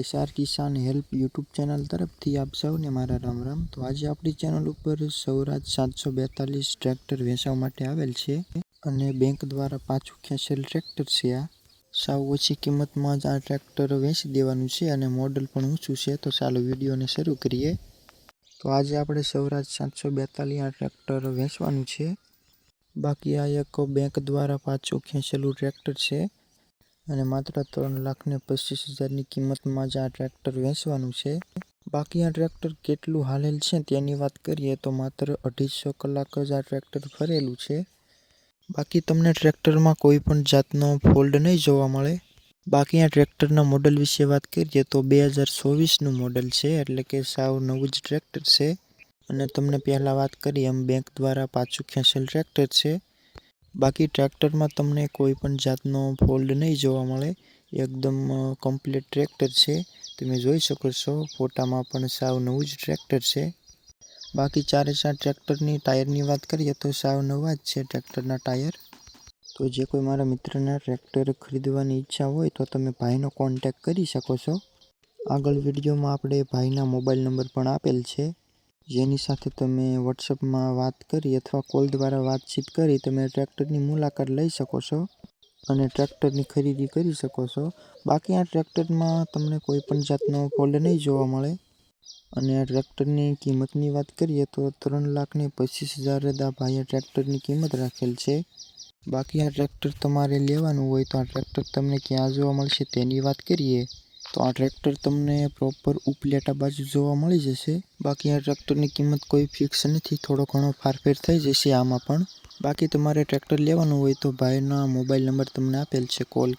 SR Kisan help YouTube channel તરફથી આપ સૌને મારા રામ રામ. તો આજે આપણી ચેનલ ઉપર સૌરાજ સાતસો બેતાલીસ ટ્રેક્ટર વેચવા માટે આવેલ છે અને બેંક દ્વારા પાછું ખેંચેલ ટ્રેક્ટર છે આ. સાવ ઓછી કિંમતમાં જ આ ટ્રેક્ટર વેચી દેવાનું છે અને મોડલ પણ ઊંચું છે. તો ચાલો વિડીયોને શરૂ કરીએ. તો આજે આપણે સૌરાજ સાતસો બેતાલીસ આ ટ્રેક્ટર વેચવાનું છે. બાકી આ એક બેંક દ્વારા પાછું ખેંચેલું ટ્રેક્ટર છે. અને માત્ર ત્રણ લાખને પચીસ હજારની કિંમતમાં જ આ ટ્રેક્ટર વેચવાનું છે. બાકી આ ટ્રેક્ટર કેટલું હાલેલ છે તેની વાત કરીએ તો માત્ર અઢીસો કલાક જ આ ટ્રેક્ટર ફરેલું છે. બાકી તમને ટ્રેક્ટરમાં કોઈ પણ જાતનો ફોલ્ડ નહીં જોવા મળે. બાકી આ ટ્રેક્ટરના મોડલ વિશે વાત કરીએ તો બે હજાર ચોવીસનું મોડલ છે એટલે કે સાવ નવું જ ટ્રેક્ટર છે. અને તમને પહેલાં વાત કરી એમ બેંક દ્વારા પાછું ખેંચેલ ટ્રેક્ટર છે. બાકી ટ્રેક્ટરમાં તમને કોઈ પણ જાતનો ફોલ્ડ નહીં જોવા મળે. એકદમ કમ્પ્લીટ ટ્રેક્ટર છે. તમે જોઈ શકો છો, ફોટામાં પણ સાવ નવું જ ટ્રેક્ટર છે. બાકી ચારે ચાર ટ્રેક્ટરની ટાયરની વાત કરીએ તો સાવ નવા જ છે ટ્રેક્ટરના ટાયર. તો જે કોઈ મારા મિત્રના ટ્રેક્ટર ખરીદવાની ઈચ્છા હોય તો તમે ભાઈનો કોન્ટેક કરી શકો છો. આગળ વિડીયોમાં આપણે ભાઈના મોબાઈલ નંબર પણ આપેલ છે. જેની સાથે તમે વોટ્સઅપમાં વાત કરી અથવા કોલ દ્વારા વાતચીત કરી તમે ટ્રેક્ટરની મુલાકાત લઈ શકો છો અને ટ્રેક્ટરની ખરીદી કરી શકો છો. બાકી આ ટ્રેક્ટરમાં તમને કોઈ પણ જાતનો ફોલ્ડ નહીં જોવા મળે. અને આ ટ્રેક્ટરની કિંમતની વાત કરીએ તો ત્રણ લાખને પચીસ હજાર આ ભાઈએ ટ્રેક્ટરની કિંમત રાખેલ છે. બાકી આ ટ્રેક્ટર તમારે લેવાનું હોય તો આ ટ્રેક્ટર તમને ક્યાં જોવા મળશે તેની વાત કરીએ. તો આ ટ્રેક્ટર તમને પ્રોપર ઉપલેટા બાજુ જોવા મળી જશે. બાકી આ ટ્રેક્ટરની કિંમત કોઈ ફિક્સ નથી. થોડો ઘણો ફારફેર થઈ જશે આમાં પણ. બાકી તમારે ટ્રેક્ટર લેવાનું હોય તો ભાઈના મોબાઈલ નંબર તમને આપેલ છે. કોલ